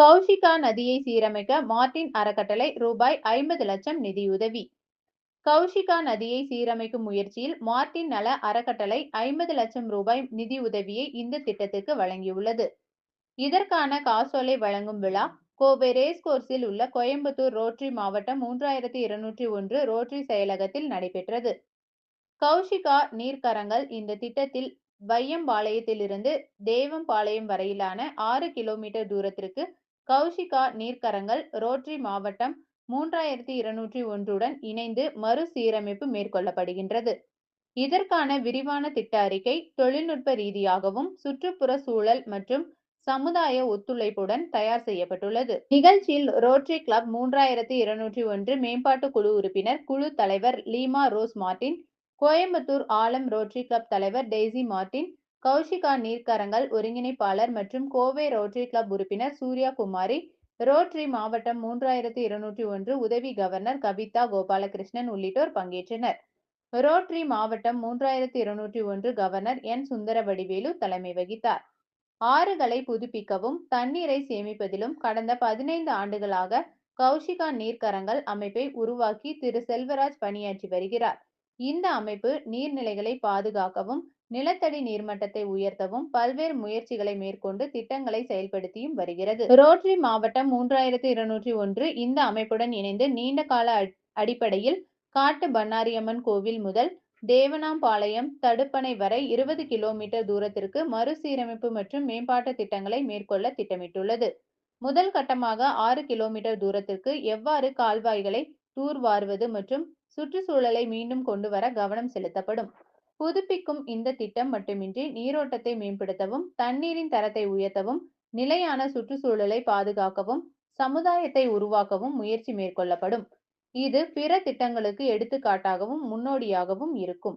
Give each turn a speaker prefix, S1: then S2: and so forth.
S1: கௌஷிகா நதியை சீரமைக்க மார்டின் அறக்கட்டளை ரூபாய் ஐம்பது லட்சம் நிதியுதவி. கௌஷிகா நதியை சீரமைக்கும் முயற்சியில் மார்டின் நல அறக்கட்டளை ஐம்பது லட்சம் ரூபாய் நிதியுதவியை இந்த திட்டத்துக்கு வழங்கியுள்ளது. இதற்கான காசோலை வழங்கும் விழா கோவை ரேஸ் கோர்ஸில் உள்ள கோயம்புத்தூர் ரோட்டரி மாவட்டம் மூன்றாயிரத்தி இருநூற்றி ஒன்று ரோட்டரி செயலகத்தில் நடைபெற்றது. கௌஷிகா நீர்க்கரங்கள் இந்த திட்டத்தில் வையம்பாளையத்திலிருந்து தேவம்பாளையம் வரையிலான ஆறு கிலோமீட்டர் தூரத்திற்கு கௌஷிகா நீர்க்கரங்கள் ரோட்டரி மாவட்டம் மூன்றாயிரத்தி இருநூற்றி ஒன்றுடன் இணைந்து மறுசீரமைப்பு மேற்கொள்ளப்படுகின்றது. இதற்கான விரிவான திட்ட அறிக்கை தொழில்நுட்ப ரீதியாகவும் சுற்றுப்புற சூழல் மற்றும் சமுதாய ஒத்துழைப்புடன் தயார் செய்யப்பட்டுள்ளது. நிகழ்ச்சியில் ரோட்டரி கிளப் மூன்றாயிரத்தி இருநூற்றி ஒன்று மேம்பாட்டு குழு உறுப்பினர் குழு தலைவர் Leema Rose Martin Coimbatore Aalam Rotary club தலைவர் டெய்சி மார்டின் கௌஷிகா நீர்க்கரங்கள் ஒருங்கிணைப்பாளர் மற்றும் கோவை ரோட்டரி கிளப் உறுப்பினர் சூர்யா குமாரி ரோட்டரி மாவட்டம் மூன்றாயிரத்தி இருநூற்றி ஒன்று உதவி கவர்னர் கவிதா கோபாலகிருஷ்ணன் உள்ளிட்டோர் பங்கேற்றனர். ரோட்டரி மாவட்டம் மூன்றாயிரத்தி இருநூற்றி ஒன்று கவர்னர் என். சுந்தர வடிவேலு தலைமை வகித்தார். ஆறுகளை புதுப்பிக்கவும் தண்ணீரை சேமிப்பதிலும் கடந்த பதினைந்து ஆண்டுகளாக கௌஷிகா நீர்க்கரங்கள் அமைப்பை உருவாக்கி திரு. செல்வராஜ் பணியாற்றி வருகிறார். இந்த அமைப்பு நீர்நிலைகளை பாதுகாக்கவும் நிலத்தடி நீர்மட்டத்தை உயர்த்தவும் பல்வேறு முயற்சிகளை மேற்கொண்டு திட்டங்களை செயல்படுத்தியும் வருகிறது. ரோட்டரி மாவட்டம் மூன்றாயிரத்தி இருநூற்றி ஒன்று இந்த அமைப்புடன் இணைந்து நீண்ட கால அடிப்படையில் காட்டு பண்ணாரியம்மன் கோவில் முதல் தேவனாம்பாளையம் தடுப்பணை வரை இருபது கிலோமீட்டர் தூரத்திற்கு மறுசீரமைப்பு மற்றும் மேம்பாட்டு திட்டங்களை மேற்கொள்ள திட்டமிட்டுள்ளது. முதல் கட்டமாக ஆறு கிலோமீட்டர் தூரத்திற்கு எவ்வாறு கால்வாய்களை தூர்வாருவது மற்றும் சுற்றுச்சூழலை மீண்டும் கொண்டு வர கவனம் செலுத்தப்படும். புதுப்பிக்கும் இந்த திட்டம் மட்டுமின்றி நீரோட்டத்தை மேம்படுத்தவும் தண்ணீரின் தரத்தை உயர்த்தவும் நிலையான சுற்றுச்சூழலை பாதுகாக்கவும் சமுதாயத்தை உருவாக்கவும் முயற்சி மேற்கொள்ளப்படும். இது பிற திட்டங்களுக்கு எடுத்துக்காட்டாகவும் முன்னோடியாகவும் இருக்கும்.